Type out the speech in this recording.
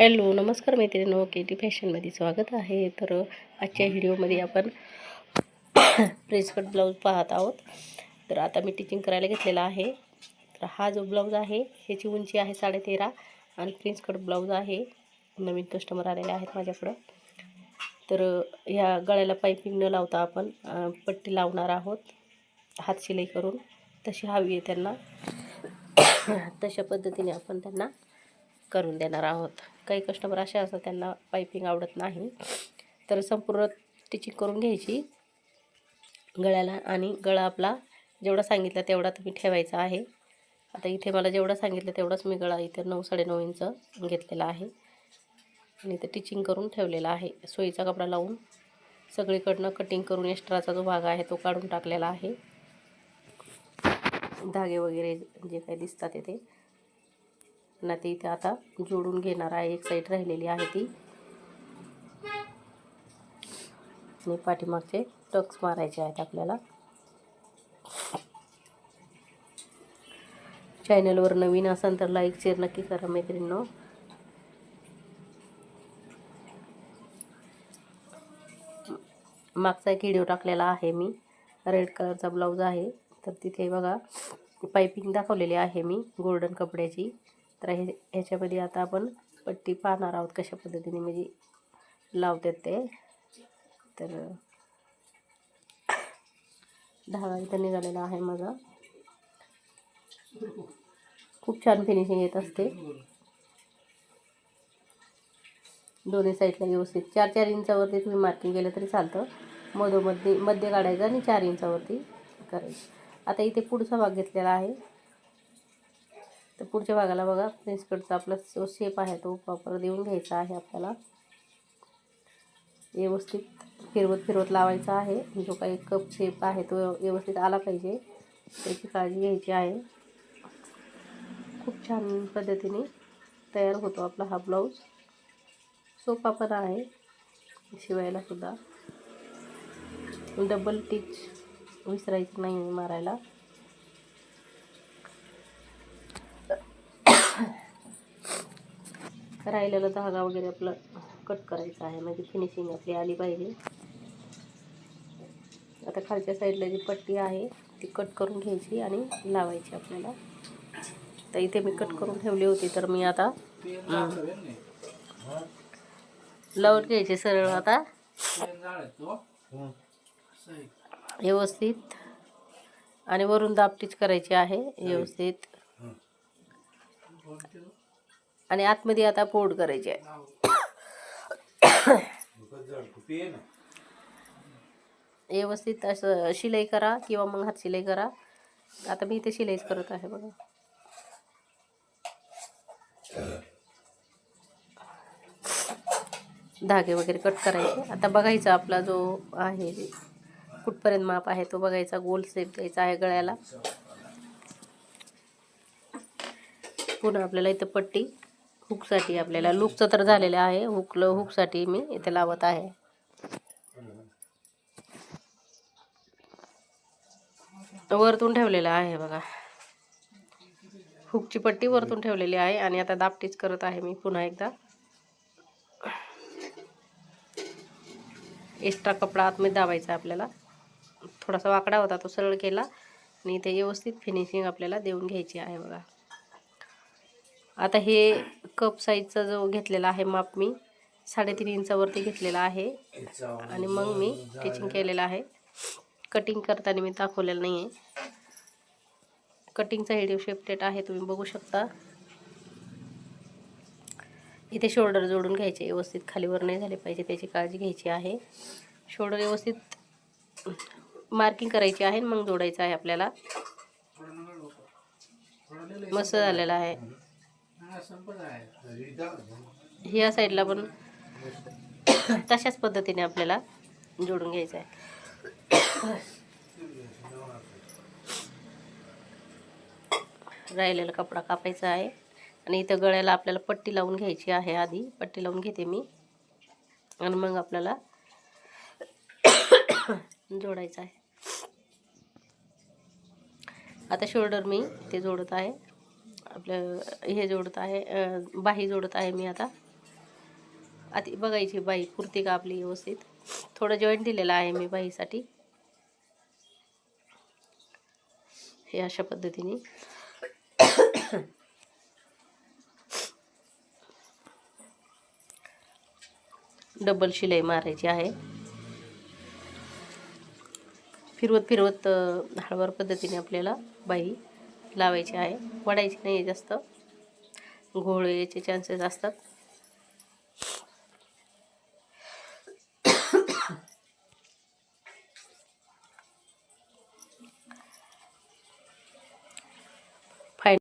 Hello नमस्कार मैत्रिणी के T फॅशनमध्ये स्वागत आहे. तर आजच्या व्हिडिओमध्ये आपण प्रेस कट ब्लाऊज पाहत आहोत. तर आता मी टिचिंग करायला घेतलेला आहे. तर हा जो ब्लाऊज आहे ह्याची उंची आहे साडेतेरा आणि प्रिन्स कट ब्लाऊज आहे. नवीन कस्टमर आलेले आहेत माझ्याकडं. तर ह्या गळ्याला पायपिंग न लावता आपण पट्टी लावणार आहोत. हात शिलाई करून. तशी हवी आहे त्यांना. तशा पद्धतीने आपण त्यांना करून देणार आहोत. काही कस्टमर असे असतात त्यांना पायपिंग आवडत नाही. तर संपूर्ण स्टिचिंग करून घ्यायची. गळ्याला आणि गळा आपला जेवढा सांगितला तेवढा तुम्ही ठेवायचा आहे. आता इथे मला जेवढं सांगितलं तेवढाच मी गळा इथे नऊ साडेनऊ इंच घेतलेला आहे. आणि इथं टिचिंग करून ठेवलेला आहे. सोयीचा कपडा लावून सगळीकडनं कटिंग करून एक्स्ट्राचा जो भाग आहे तो काढून टाकलेला आहे. धागे वगैरे जे काही दिसतात ते ना ते इथे आता जोडून घेणार आहे. एक साईड राहिलेली आहे ती. आणि पाठीमागचे टक्स मारायचे आहेत आपल्याला. चॅनलवर नवीन असाल तर लाईक शेअर नक्की करा मैत्रिणींनो. मागचा एक व्हिडिओ टाकलेला आहे मी. रेड कलरचा ब्लाऊज आहे. तर तिथे बघा पायपिंग दाखवलेली आहे मी गोल्डन कपड्याची. तर हे ह्याच्यामध्ये आता आपण पट्टी पाहणार आहोत कशा पद्धतीने म्हणजे लावतात ते. तर धागा इथं निघालेला आहे माझा. खूप छान फिनिशिंग येत असते. दोन्ही साईडला व्यवस्थित. चार चार इंचावरती तुम्ही मार्किंग केलं तरी चालतं. मधोमध्ये मध्य काढायचं आणि चार इंचावरती करायचं. आता इथे पुढचा भाग घेतलेला आहे. तर पुढच्या भागाला बघा. प्रिन्स कटचा आपला जो शेप आहे तो प्रॉपर देऊन घ्यायचा आहे आपल्याला. व्यवस्थित फिरवत फिरवत लावायचा आहे. जो काही कप शेप आहे तो व्यवस्थित आला पाहिजे. त्याची काळजी घ्यायची आहे. खूप छान पद्धतीने तयार होतो आपला हा ब्लाऊज सोपा पण आहे. शिवायला सुद्धा. डबल टिच विसरायचं नाही मारायला. राहिलेला धागा वगैरे आपलं कट करायचा आहे. म्हणजे फिनिशिंग आपली आली पाहिजे. आता खालच्या साईडला जी पट्टी आहे ती कट करून घ्यायची आणि लावायची आपल्याला. तर इथे मी कट करून ठेवली होती तर मी आता लावून घ्यायची सरळ आता. व्यवस्थित. आणि वरून दाबटीच करायची आहे व्यवस्थित. आणि आतमध्ये आता फोड करायची आहे. व्यवस्थित असं शिलाई करा किंवा मग हात शिलाई करा. आता मी इथे शिलाईच करत आहे बघा. धागे वगैरे कट करायचे. आता बघायचा आपला जो आहे कुठपर्यंत माप आहे तो बघायचा. गोल सेप द्यायचा आहे गळ्याला. पुन्हा आपल्याला इथं पट्टी. हुकसाठी आपल्याला. लुकचं तर झालेलं आहे. हुकलं हुकसाठी मी इथे लावत आहे. वरतून ठेवलेलं आहे बघा. हुकची पट्टी वरतून ठेवलेली आहे आणि आता दापटीच करत आहे मी पुन्हा एकदा. एक्स्ट्रा कपडा आतमध्ये दाबायचा आपल्याला. थोडासा वाकडा होता तो सरळ केला आणि इथे व्यवस्थित फिनिशिंग आपल्याला देऊन घ्यायची आहे बघा. आता हे कप साईजचा जो घेतलेला आहे माप मी साडेतीन इंचावरती घेतलेला आहे. आणि मग मी टिचिंग केलेलं आहे. कटिंग करताना मी दाखवलेलं नाही आहे कटिंगचा हेडिओ शेपटेट आहे तुम्ही बघू शकता. इथे शोल्डर जोडून घ्यायचे व्यवस्थित खालीवर नाही झाले पाहिजे त्याची काळजी घ्यायची आहे. शोल्डर व्यवस्थित मार्किंग करायची आहे मग जोडायचं आहे आपल्याला. मस्त झालेला आहे. ह्या साईडला पण तशाच पद्धतीने आपल्याला जोडून घ्यायचं आहे. राहिलेला कपडा कापायचा आहे. आणि इथं गळ्याला आपल्याला पट्टी लावून घ्यायची आहे आधी. पट्टी लावून घेते मी. आणि मग आपल्याला जोडायचं आहे. आता शोल्डर मी ते जोडत आहे. आपलं हे जोडत आहे बाही जोडत आहे मी आता. आधी बघायची बाई कुर्ती का आपली व्यवस्थित. थोडं जॉईंट दिलेलं आहे मी बाईसाठी हे अशा पद्धतीने. डबल शिलाई मारायची आहे. फिरवत फिरवत हळवार पद्धतीने आपल्याला बाई लावायची आहे. वडायची नाही आहे जास्त. घोळ याचे चान्सेस असतात.